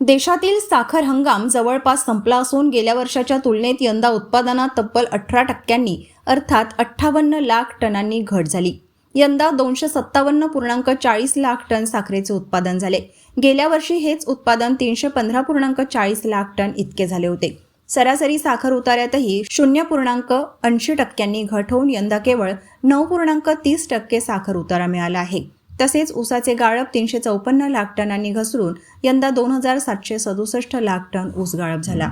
देशातील साखर हंगाम जवळपास संपला असून गेल्या वर्षाच्या तुलनेत यंदा उत्पादनात तब्बल अठरा टक्क्यांनी अर्थात अठ्ठावन्न लाख टनांनी घट झाली. यंदा दोनशे सत्तावन्न पूर्णांक चाळीस लाख टन साखरेचे उत्पादन झाले. गेल्या वर्षी हेच उत्पादन तीनशे पंधरा पूर्णांक चाळीस लाख टन इतके झाले होते. सरासरी साखर उतार्यातही शून्य पूर्णांक ऐंशी टक्क्यांनी घट होऊन यंदा केवळ नऊ पूर्णांक तीस टक्के साखर उतारा मिळाला आहे. तसेच ऊसाचे गाळप तीनशे चौपन्न लाख टनांनी घसरून यंदा दोन हजार सातशे सदुसष्ट लाख टन ऊस गाळप झाला.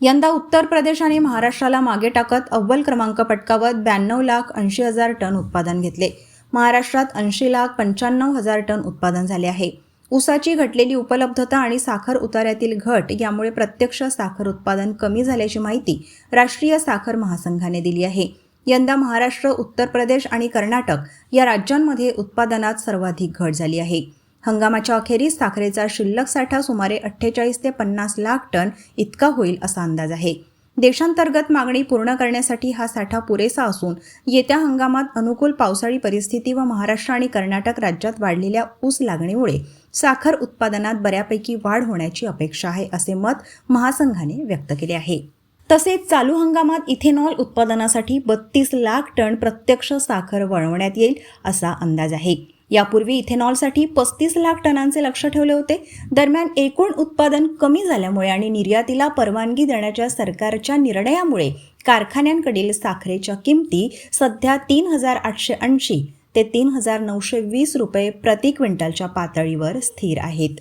यंदा उत्तर प्रदेश आणि महाराष्ट्राला मागे टाकत अव्वल क्रमांक पटकावत ब्याण्णव लाख ऐंशी हजार टन उत्पादन घेतले. महाराष्ट्रात ऐंशी लाख पंच्याण्णव हजार टन उत्पादन झाले आहे. ऊसाची घटलेली उपलब्धता आणि साखर उतार्यातील घट यामुळे प्रत्यक्ष साखर उत्पादन कमी झाल्याची माहिती राष्ट्रीय साखर महासंघाने दिली आहे. यंदा महाराष्ट्र उत्तर प्रदेश आणि कर्नाटक या राज्यांमध्ये उत्पादनात सर्वाधिक घट झाली आहे. हंगामाच्या अखेरीस साखरेचा शिल्लक साठा सुमारे अठ्ठेचाळीस ते पन्नास लाख टन इतका होईल असा अंदाज आहे. देशांतर्गत मागणी पूर्ण करण्यासाठी हा साठा पुरेसा असून येत्या हंगामात अनुकूल पावसाळी परिस्थिती व महाराष्ट्र आणि कर्नाटक राज्यात वाढलेल्या ऊस लागणीमुळे साखर उत्पादनात बऱ्यापैकी वाढ होण्याची अपेक्षा आहे असे मत महासंघाने व्यक्त केले आहे. तसेच चालू हंगामात इथेनॉल उत्पादनासाठी बत्तीस लाख टन प्रत्यक्ष साखर वळवण्यात येईल असा अंदाज आहे. यापूर्वी इथेनॉलसाठी पस्तीस लाख टनांचे लक्ष ठेवले होते. दरम्यान एकूण उत्पादन कमी झाल्यामुळे आणि निर्यातीला परवानगी देण्याच्या सरकारच्या निर्णयामुळे कारखान्यांकडील साखरेच्या किमती सध्या तीन हजार आठशे ऐंशी ते तीन हजार नऊशे वीस रुपये प्रति क्विंटलच्या पातळीवर स्थिर आहेत.